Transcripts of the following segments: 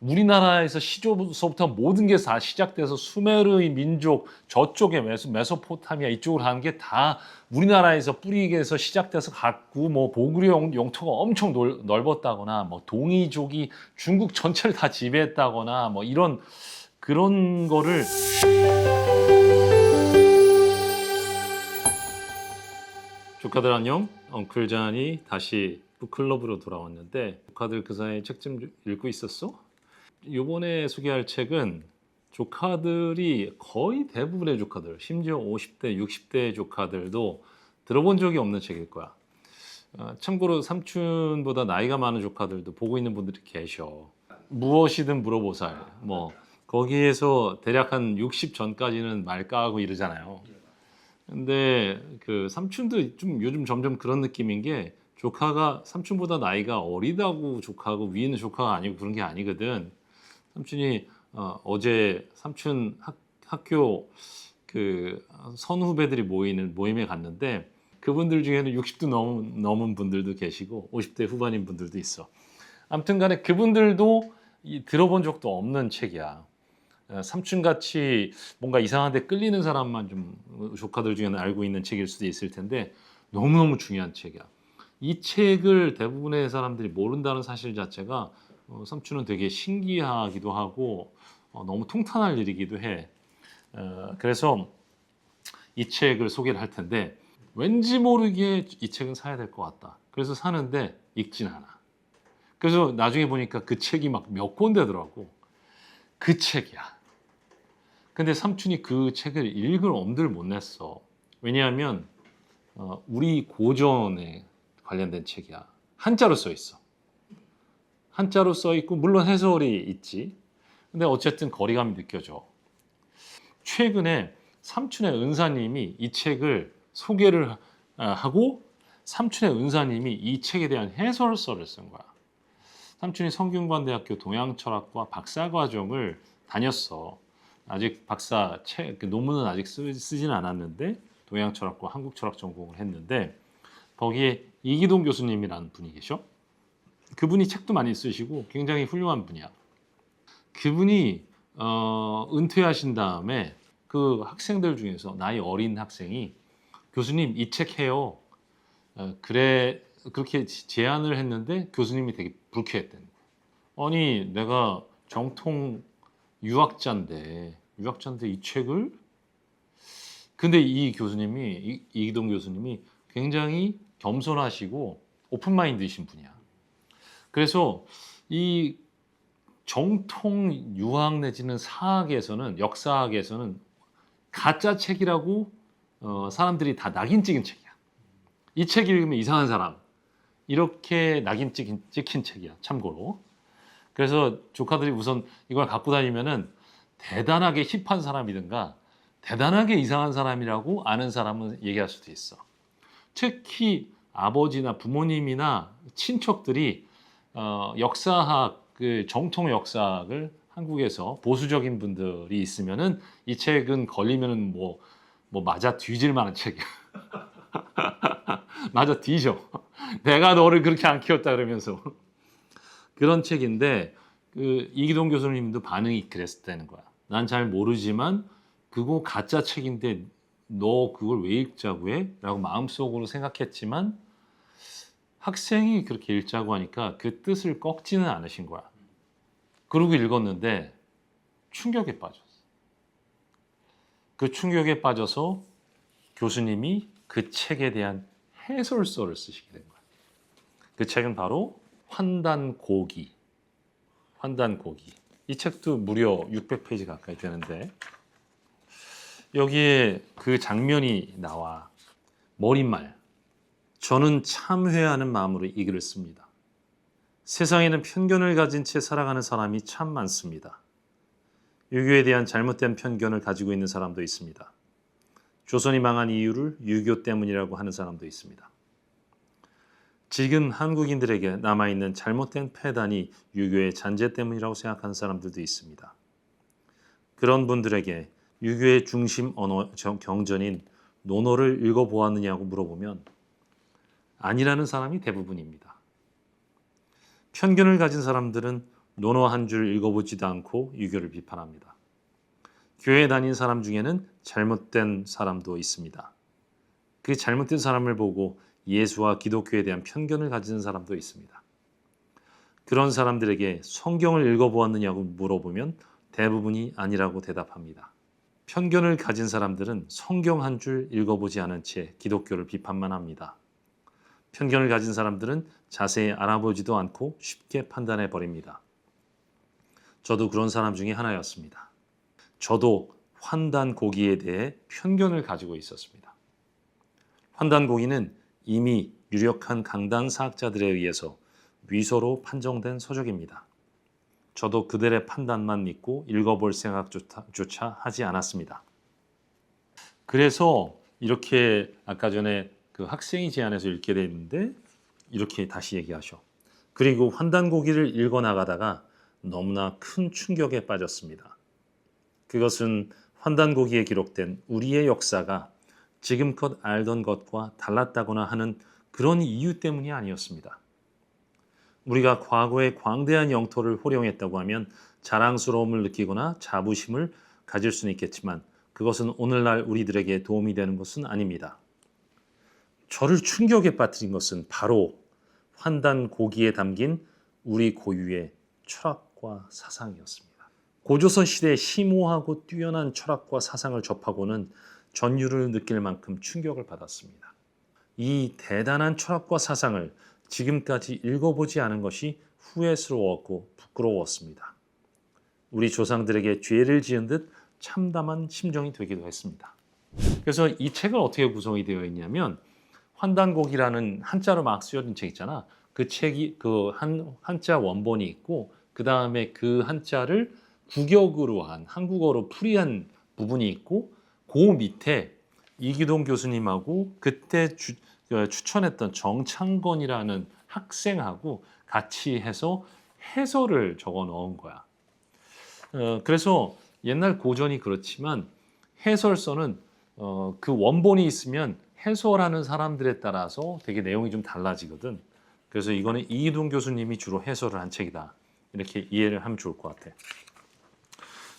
우리나라에서 시조서부터 모든 게 다 시작돼서 수메르의 민족 저쪽에 메소, 메소포타미아 이쪽으로 가는 게다 우리나라에서 뿌리에서 시작돼서 갔고 뭐 용- 영토가 엄청 넓, 넓었다거나 뭐 동이족이 중국 전체를 다 지배했다거나 뭐 이런 그런 거를 조카들 안녕. 엉클 잔이 다시 북클럽으로 돌아왔는데 조카들 그 사이에 책좀 읽고 있었어? 이번에 소개할 책은 조카들이 거의 대부분의 조카들, 심지어 50대, 60대 조카들도 들어본 적이 없는 책일 거야. 어, 참고로 삼촌보다 나이가 많은 조카들도 보고 있는 분들이 계셔. 무엇이든 물어보살. 뭐 거기에서 대략 한 60 전까지는 말까하고 이러잖아요. 근데 그 삼촌도 좀 요즘 점점 그런 느낌인 게 조카가 삼촌보다 나이가 어리다고 조카하고 위에 있는 조카가 아니고 그런 게 아니거든. 삼촌이 어, 어제 삼촌 학, 학교 그 선후배들이 모이는 모임에 갔는데 그분들 중에는 60도 넘은, 넘은 분들도 계시고 50대 후반인 분들도 있어. 아무튼 간에 그분들도 이, 들어본 적도 없는 책이야. 어, 삼촌같이 뭔가 이상한데 끌리는 사람만 좀 어, 조카들 중에는 알고 있는 책일 수도 있을 텐데 너무너무 중요한 책이야. 이 책을 대부분의 사람들이 모른다는 사실 자체가 어, 삼촌은 되게 신기하기도 하고 어, 너무 통탄할 일이기도 해. 어, 그래서 이 책을 소개를 할 텐데 왠지 모르게 이 책은 사야 될 것 같다. 그래서 사는데 읽진 않아. 그래서 나중에 보니까 그 책이 막 몇 권 되더라고. 그 책이야. 근데 삼촌이 그 책을 읽을 엄두를 못 냈어. 왜냐하면 어, 우리 고전에 관련된 책이야. 한자로 써 있어. 한자로 써 있고 물론 해설이 있지. 근데 어쨌든 거리감이 느껴져. 최근에 삼촌의 은사님이 이 책을 소개를 아, 하고 삼촌의 은사님이 이 책에 대한 해설서를 쓴 거야. 삼촌이 성균관대학교 동양철학과 박사과정을 다녔어. 아직 박사 책, 그 논문은 아직 쓰, 쓰지는 않았는데 동양철학과 한국철학 전공을 했는데 거기에 이기동 교수님이라는 분이 계셔. 그분이 책도 많이 쓰시고 굉장히 훌륭한 분이야. 그분이 어, 은퇴하신 다음에 그 학생들 중에서 나이 어린 학생이 교수님 이 책 해요. 어, 그래 그렇게 제안을 했는데 교수님이 되게 거야. 아니 내가 정통 유학자인데 유학자인데 이 책을 근데 이 교수님이 이, 이기동 교수님이 굉장히 겸손하시고 오픈 마인드이신 분이야. 그래서 이 정통 유학 내지는 사학에서는 역사학에서는 가짜 책이라고 어, 사람들이 다 낙인 찍은 책이야. 이 책 읽으면 이상한 사람 이렇게 낙인 찍힌, 찍힌 책이야. 참고로. 그래서 조카들이 우선 이걸 갖고 다니면은 대단하게 힙한 사람이든가 대단하게 이상한 사람이라고 아는 사람은 얘기할 수도 있어. 특히 아버지나 부모님이나 친척들이 어, 역사학 그 정통 역사학을 한국에서 보수적인 분들이 있으면은 이 책은 걸리면은 뭐, 뭐 맞아 뒤질 만한 책이야. 맞아 뒤져. 내가 너를 그렇게 안 키웠다 그러면서 그런 책인데 그 이기동 교수님도 반응이 그랬다는 거야. 난 잘 모르지만 그거 가짜 책인데 너 그걸 왜 읽자고 해? 라고 마음속으로 생각했지만 학생이 그렇게 읽자고 하니까 그 뜻을 꺾지는 않으신 거야. 그러고 읽었는데 충격에 빠졌어. 그 충격에 빠져서 교수님이 그 책에 대한 해설서를 쓰시게 된 거야. 그 책은 바로 환단고기. 환단고기. 이 책도 무려 600페이지 가까이 되는데 여기에 그 장면이 나와 머릿말. 저는 참회하는 마음으로 이 글을 씁니다. 세상에는 편견을 가진 채 살아가는 사람이 참 많습니다. 유교에 대한 잘못된 편견을 가지고 있는 사람도 있습니다. 조선이 망한 이유를 유교 때문이라고 하는 사람도 있습니다. 지금 한국인들에게 남아있는 잘못된 폐단이 유교의 잔재 때문이라고 생각하는 사람들도 있습니다. 그런 분들에게 유교의 중심 언어 정- 경전인 논어를 읽어보았느냐고 물어보면 아니라는 사람이 대부분입니다. 편견을 가진 사람들은 논어 한 줄 읽어보지도 않고 유교를 비판합니다. 교회 다닌 사람 중에는 잘못된 사람도 있습니다. 그 잘못된 사람을 보고 예수와 기독교에 대한 편견을 가지는 사람도 있습니다. 그런 사람들에게 성경을 읽어보았느냐고 물어보면 대부분이 아니라고 대답합니다. 편견을 가진 사람들은 성경 한 줄 읽어보지 않은 채 기독교를 비판만 합니다. 편견을 가진 사람들은 자세히 알아보지도 않고 쉽게 판단해 버립니다. 저도 그런 사람 중에 하나였습니다. 저도 환단 고기에 대해 편견을 가지고 있었습니다. 환단 고기는 이미 유력한 강단 사학자들에 의해서 위서로 판정된 서적입니다. 저도 그들의 판단만 믿고 읽어볼 생각조차 하지 않았습니다. 그래서 이렇게 아까 전에 그 학생이 제안해서 읽게 됐는데 이렇게 다시 얘기하셔. 그리고 환단고기를 읽어 나가다가 너무나 큰 충격에 빠졌습니다. 그것은 환단고기에 기록된 우리의 역사가 지금껏 알던 것과 달랐다거나 하는 그런 이유 때문이 아니었습니다. 우리가 과거의 광대한 영토를 호령했다고 하면 자랑스러움을 느끼거나 자부심을 가질 수는 있겠지만 그것은 오늘날 우리들에게 도움이 되는 것은 아닙니다. 저를 충격에 빠뜨린 것은 바로 환단 고기에 담긴 우리 고유의 철학과 사상이었습니다. 고조선 시대의 심오하고 뛰어난 철학과 사상을 접하고는 전율을 느낄 만큼 충격을 받았습니다. 이 대단한 철학과 사상을 지금까지 읽어보지 않은 것이 후회스러웠고 부끄러웠습니다. 우리 조상들에게 죄를 지은 듯 참담한 심정이 되기도 했습니다. 그래서 이 책은 어떻게 구성이 되어 있냐면 환단곡이라는 한자로 막 쓰여진 책 있잖아. 그 책이 그 한 한자 원본이 있고 그 다음에 그 한자를 구격으로 한 한국어로 풀이한 부분이 있고 그 밑에 이기동 교수님하고 그때 주, 어, 추천했던 정창건이라는 학생하고 같이 해서 해설을 적어 넣은 거야. 어, 그래서 옛날 고전이 그렇지만 해설서는 어, 그 원본이 있으면 해설하는 사람들에 따라서 되게 내용이 좀 달라지거든. 그래서 이거는 이기동 교수님이 주로 해설을 한 책이다. 이렇게 이해를 하면 좋을 것 같아.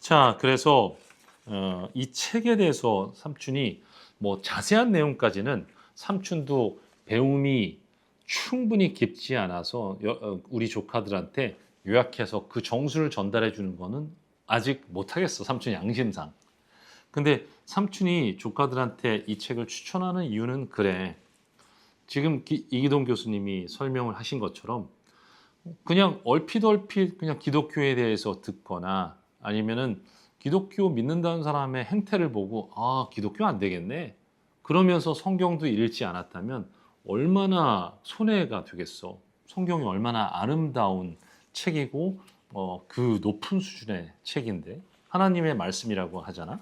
자, 그래서 어, 이 책에 대해서 삼촌이 뭐 자세한 내용까지는 삼촌도 배움이 충분히 깊지 않아서 여- 어, 우리 조카들한테 요약해서 그 정수를 전달해 주는 거는 아직 못하겠어 삼촌 양심상. 근데 삼촌이 조카들한테 이 책을 추천하는 이유는 그래. 지금 기- 이기동 교수님이 설명을 하신 것처럼 그냥 얼핏 얼핏 그냥 기독교에 대해서 듣거나 아니면은 기독교 믿는다는 사람의 행태를 보고 아 기독교 안 되겠네. 그러면서 성경도 읽지 않았다면 얼마나 손해가 되겠어. 성경이 얼마나 아름다운 책이고 어, 그 높은 수준의 책인데 하나님의 말씀이라고 하잖아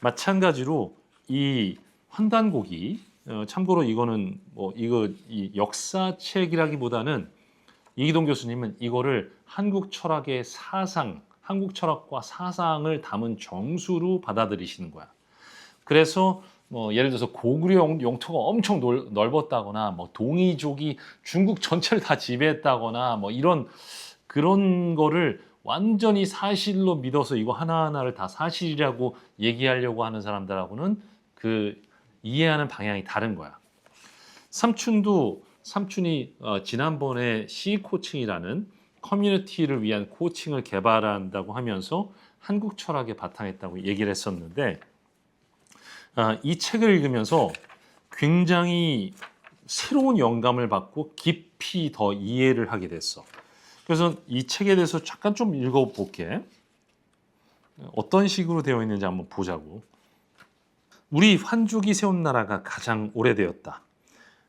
마찬가지로 이 환단곡이 어, 참고로 이거는 뭐 이거 이 역사책이라기보다는 이기동 교수님은 이거를 한국 철학의 사상, 한국 철학과 사상을 담은 정수로 받아들이시는 거야. 그래서 뭐 예를 들어서 고구려 영- 영토가 엄청 넓- 넓었다거나 뭐 동이족이 중국 전체를 다 지배했다거나 뭐 이런 그런 거를 완전히 사실로 믿어서 이거 하나하나를 다 사실이라고 얘기하려고 하는 사람들하고는 그 이해하는 방향이 다른 거야. 삼촌도 삼촌이 어, 지난번에 C 코칭이라는 커뮤니티를 위한 코칭을 개발한다고 하면서 한국 철학에 바탕했다고 얘기를 했었는데 아, 이 책을 읽으면서 굉장히 새로운 영감을 받고 깊이 더 이해를 하게 됐어. 그래서 이 책에 대해서 잠깐 좀 읽어볼게. 어떤 식으로 되어 있는지 한번 보자고. 우리 환족이 세운 나라가 가장 오래되었다.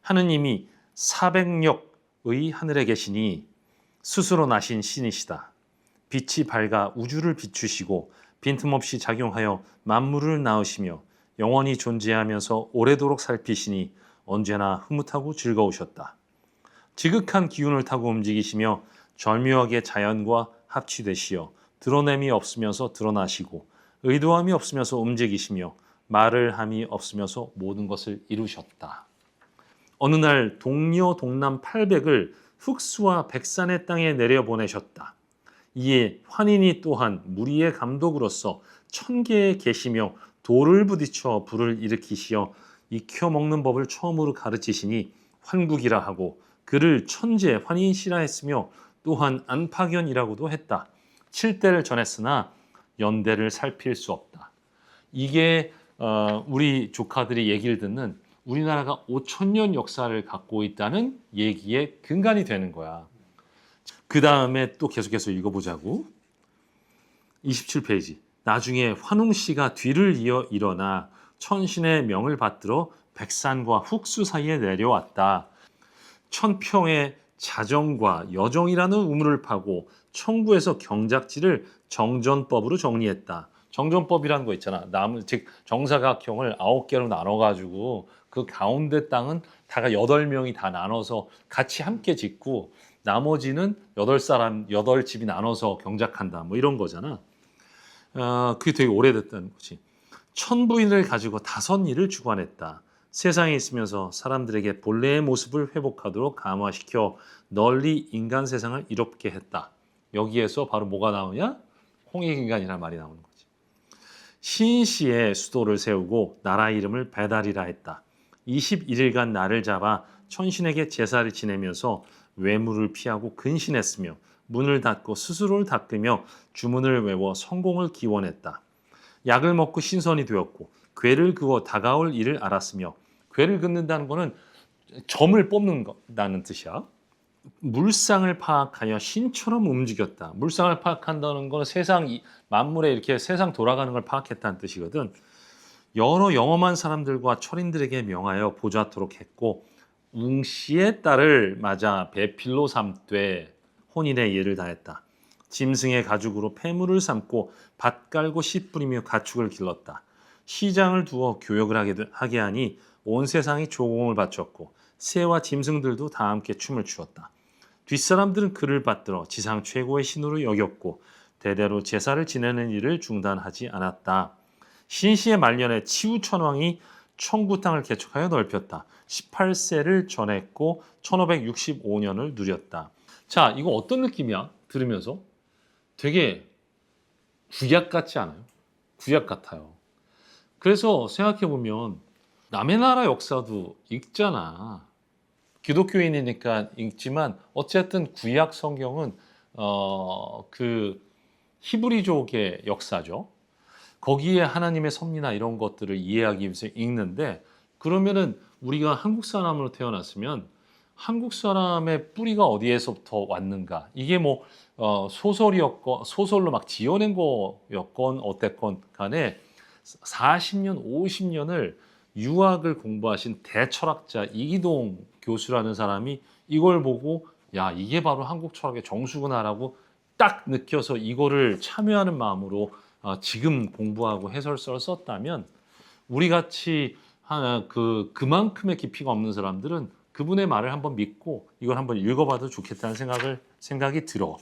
하느님이 400력의 하늘에 계시니 스스로 나신 신이시다. 빛이 밝아 우주를 비추시고 빈틈없이 작용하여 만물을 낳으시며 영원히 존재하면서 오래도록 살피시니 언제나 흐뭇하고 즐거우셨다. 지극한 기운을 타고 움직이시며 절묘하게 자연과 합치되시어 드러냄이 없으면서 드러나시고 의도함이 없으면서 움직이시며 말을 함이 없으면서 모든 것을 이루셨다. 어느 날 동료 동남 800을 흑수와 백산의 땅에 내려보내셨다. 이에 환인이 또한 무리의 감독으로서 천계에 계시며 돌을 부딪혀 불을 일으키시어 익혀 먹는 법을 처음으로 가르치시니 환국이라 하고 그를 천재 환인시라 했으며 또한 안파견이라고도 했다. 칠대를 전했으나 연대를 살필 수 없다. 이게 어, 우리 조카들이 얘기를 듣는 우리나라가 5천 년 역사를 갖고 있다는 얘기의 근간이 되는 거야. 그 다음에 또 계속해서 읽어보자고. 27페이지. 나중에 환웅 씨가 뒤를 이어 일어나 천신의 명을 받들어 백산과 훅수 사이에 내려왔다. 천평의 자정과 여정이라는 우물을 파고 청구에서 경작지를 정전법으로 정리했다. 정전법이라는 거 있잖아. 나무 즉 정사각형을 아홉 개로 나눠 가지고 그 가운데 땅은 다가 여덟 명이 다 나눠서 같이 함께 짓고 나머지는 여덟 사람 여덟 집이 나눠서 경작한다. 뭐 이런 거잖아. 어, 그게 되게 오래됐다는 거지. 천 부인을 가지고 다섯 일을 주관했다. 세상에 있으면서 사람들에게 본래의 모습을 회복하도록 감화시켜 널리 인간 세상을 이롭게 했다. 여기에서 바로 뭐가 나오냐? 홍익인간이라는 말이 나오는 거지. 신시의 수도를 세우고 나라 이름을 배달이라 했다. 21일간 나를 잡아 천신에게 제사를 지내면서 외물을 피하고 근신했으며 문을 닫고 스스로를 닦으며 주문을 외워 성공을 기원했다. 약을 먹고 신선이 되었고 괴를 그어 다가올 일을 알았으며 괴를 긋는다는 거는 점을 뽑는다는 뜻이야. 물상을 파악하여 신처럼 움직였다. 물상을 파악한다는 거는 세상 이- 만물에 이렇게 세상 돌아가는 걸 파악했다는 뜻이거든. 여러 영험한 사람들과 철인들에게 명하여 보좌토록 했고 웅씨의 딸을 맞아 배필로 삼되 혼인의 예를 다했다. 짐승의 가죽으로 폐물을 삼고 밭 깔고 씨 뿌리며 가축을 길렀다. 시장을 두어 교역을 하게, 하니 온 세상이 조공을 바쳤고 새와 짐승들도 다 함께 춤을 추었다. 뒷사람들은 그를 받들어 지상 최고의 신으로 여겼고 대대로 제사를 지내는 일을 중단하지 않았다. 신시의 말년에 치우천왕이 청구 땅을 개척하여 넓혔다. 18세를 전했고 1565년을 누렸다. 자, 이거 어떤 느낌이야? 들으면서 되게 구약 같지 않아요? 구약 같아요. 그래서 생각해 보면 남의 나라 역사도 읽잖아. 기독교인이니까 읽지만 어쨌든 구약 성경은 어, 그 히브리족의 역사죠. 거기에 하나님의 섭리나 이런 것들을 이해하기 위해서 읽는데 그러면은 우리가 한국 사람으로 태어났으면 한국 사람의 뿌리가 어디에서부터 왔는가 이게 뭐 어, 소설이었건 소설로 막 지어낸 거였건 어땠건 간에 40년 50년을 유학을 공부하신 대철학자 이기동 교수라는 사람이 이걸 보고 야 이게 바로 한국 철학의 정수구나라고 딱 느껴서 이거를 참여하는 마음으로 어, 지금 공부하고 해설서를 썼다면 우리 같이 하나 그 그만큼의 깊이가 없는 사람들은 그분의 말을 한번 믿고 이걸 한번 읽어봐도 좋겠다는 생각을 생각이 들어.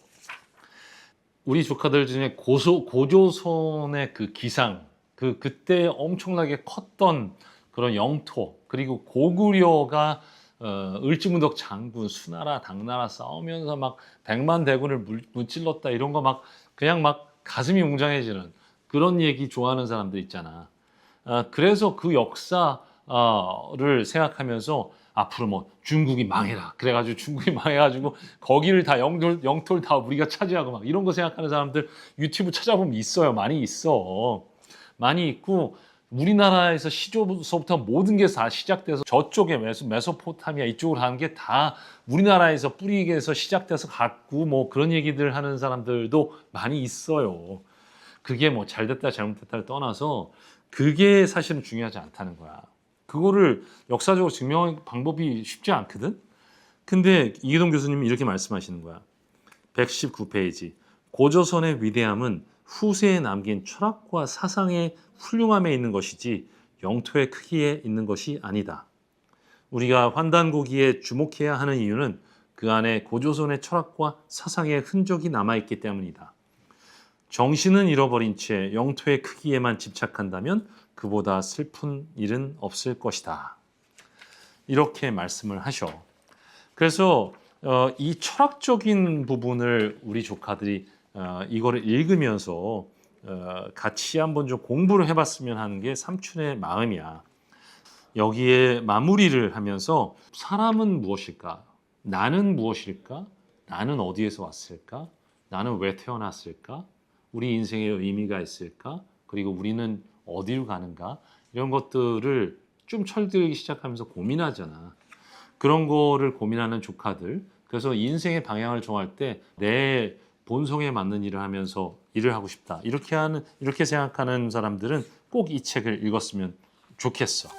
우리 조카들 중에 고소 고조선의 그 기상 그 그때 엄청나게 컸던 그런 영토 그리고 고구려가 어, 을지문덕 장군 수나라 당나라 싸우면서 막 백만 대군을 물, 무찔렀다 이런 거 막 그냥 막 가슴이 웅장해지는 그런 얘기 좋아하는 사람들 있잖아. 아, 그래서 그 역사를 생각하면서 앞으로 뭐 중국이 망해라. 그래가지고 중국이 망해가지고 거기를 다 영토, 영토를 다 우리가 차지하고 막 이런 거 생각하는 사람들 유튜브 찾아보면 있어요. 많이 있어. 많이 있고 우리나라에서 시조부터 모든 게 다 시작돼서 저쪽에 메소, 메소포타미아 이쪽으로 하는 게 다 우리나라에서 뿌리에서 시작돼서 갔고 뭐 그런 얘기들 하는 사람들도 많이 있어요. 그게 뭐 잘됐다 잘못됐다를 떠나서 그게 사실은 중요하지 않다는 거야. 그거를 역사적으로 증명할 방법이 쉽지 않거든. 근데 이기동 교수님이 이렇게 말씀하시는 거야. 119페이지. 고조선의 위대함은 후세에 남긴 철학과 사상의 훌륭함에 있는 것이지 영토의 크기에 있는 것이 아니다. 우리가 환단고기에 주목해야 하는 이유는 그 안에 고조선의 철학과 사상의 흔적이 남아있기 때문이다. 정신은 잃어버린 채 영토의 크기에만 집착한다면 그보다 슬픈 일은 없을 것이다. 이렇게 말씀을 하셔. 그래서 어, 이 철학적인 부분을 우리 조카들이 어, 이거를 읽으면서 어, 같이 한번 좀 공부를 해봤으면 하는 게 삼촌의 마음이야. 여기에 마무리를 하면서 사람은 무엇일까? 나는 무엇일까? 나는 어디에서 왔을까? 나는 왜 태어났을까? 우리 인생에 의미가 있을까? 그리고 우리는 어디로 가는가? 이런 것들을 좀 철들기 시작하면서 고민하잖아. 그런 거를 고민하는 조카들. 그래서 인생의 방향을 정할 때 내 본성에 맞는 일을 하면서 일을 하고 싶다. 이렇게 하는 이렇게 생각하는 사람들은 꼭 이 책을 읽었으면 좋겠어.